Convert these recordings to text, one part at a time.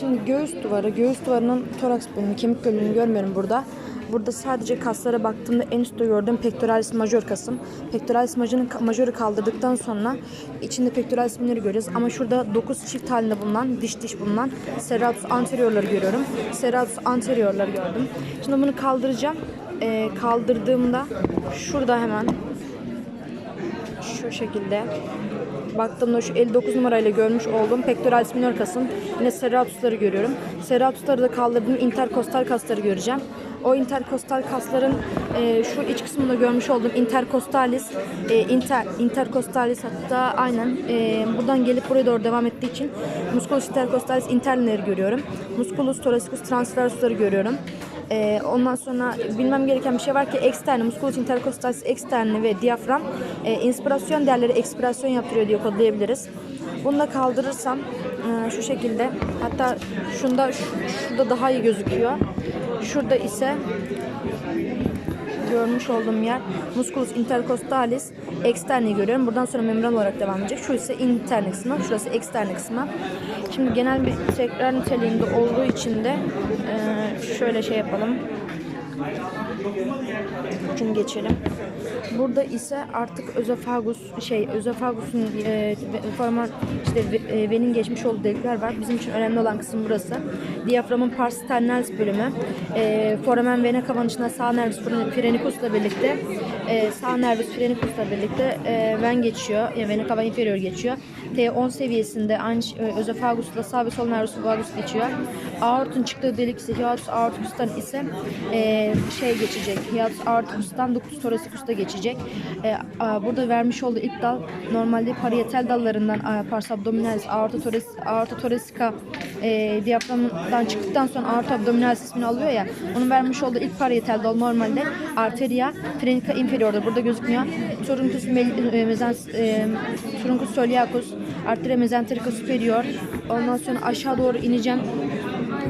Şimdi göğüs duvarı, göğüs duvarının toraks bölümü, kemik bölümünü görmüyorum burada. Burada sadece kaslara baktığımda en üstte gördüğüm pectoralis major kasım. Pectoralis major'un majörü kaldırdıktan sonra içinde pectoralis minörü görüyoruz. Ama şurada 9 çift halinde bulunan, diş diş bulunan serratus anteriorları görüyorum. Serratus anteriorları gördüm. Şimdi bunu kaldıracağım. Ee, kaldırdığımda şurada hemen şu şekilde baktığımda şu 59 numarayla görmüş olduğum pectoralis minor kasım. Yine serratusları görüyorum. Serratusları da kaldırdığım interkostal kasları göreceğim. O interkostal kasların e, şu iç kısmında görmüş olduğum interkostalis, e, inter, interkostalis hatta aynen e, buradan gelip buraya doğru devam ettiği için musculus interkostalis internleri görüyorum. Musculus thoracicis transversusları görüyorum. Ee, ondan sonra bilmem gereken bir şey var ki eksterne, musculus intercostalis eksterne ve diyafram e, inspirasyon değerleri ekspirasyon yaptırıyor diye kodlayabiliriz. Bunu da kaldırırsam e, şu şekilde hatta şunda şu- şurada daha iyi gözüküyor. Şurada ise görmüş olduğum yer musculus intercostalis externi görüyorum. Buradan sonra membran olarak devam edecek. Şu ise interne kısmı, şurası externe kısmı. Şimdi genel bir tekrar niteliğinde olduğu için de eee, şöyle şey yapalım. Şunu geçelim. Burada ise artık özofagus şey özofagusun e, forman işte e, venin geçmiş olduğu delikler var. Bizim için önemli olan kısım burası. Diyaframın pars ternalis bölümü. E, foramen vena içinde sağ nervus frenicus'la birlikte e, sağ nervus frenicus'la birlikte e, ven geçiyor. Yani vena cava inferior geçiyor. T10 seviyesinde aynı e, özofagusla sağ ve sol nervus vagus geçiyor. Aortun çıktığı delik ise hiatus aorticus'tan ise e, şey geçecek. Hiatus aorticus'tan ductus thoracicus'ta geçecek. E, a, burada vermiş olduğu ilk dal normalde parietal dallarından a, pars abdominalis, aorta thoracis, aorta thoracica e, diyaframdan çıktıktan sonra aorta abdominalis ismini alıyor ya. Onun vermiş olduğu ilk parietal dal normalde arteria frenica inferior'da. Burada gözükmüyor. Truncus mel- e, mezens, e, truncus celiacus, arteria mesenterica superior. Ondan sonra aşağı doğru ineceğim.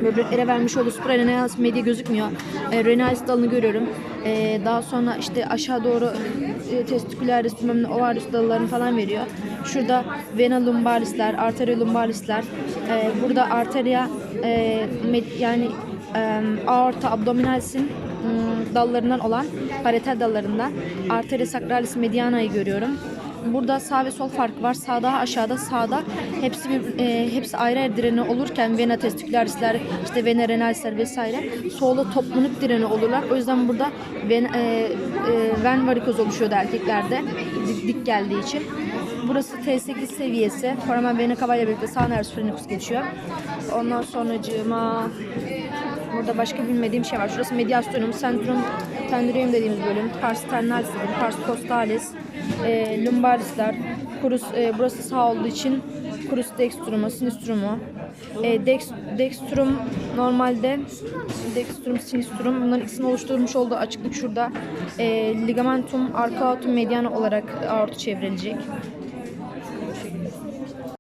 Böbreklere vermiş olduğu suprarenal medya gözükmüyor. E, renalis dalını görüyorum. E, daha sonra işte aşağı doğru e, testikülaris, bilmem ne, ovaris dallarını falan veriyor. Şurada vena lumbalisler, arteria lumbalisler. E, burada arteria e, med- yani e, aorta abdominalis'in ım, dallarından olan parietal dallarından arteria sacralis mediana'yı görüyorum. Burada sağ ve sol farkı var. Sağda aşağıda sağda hepsi bir, e, hepsi ayrı ayrı direni olurken vena testikülarisler, işte vena renalisler vesaire solda toplanıp direni olurlar. O yüzden burada ven, e, e, ven varikoz oluşuyordu erkeklerde dik, dik geldiği için. Burası T8 seviyesi. Foramen vena ile birlikte sağ nervus frenicus geçiyor. Ondan sonracığıma Burada başka bilmediğim şey var. Şurası mediastinum, centrum tendinium dediğimiz bölüm. Pars ternalis dedim, pars costalis, e, lumbarisler. Kurus, e, burası sağ olduğu için kurus dextrumu, sinistrumu. E, dex, dextrum normalde dextrum, sinistrum bunların ikisini oluşturmuş olduğu açıklık şurada. E, ligamentum arcuatum mediana olarak aorta çevrilecek.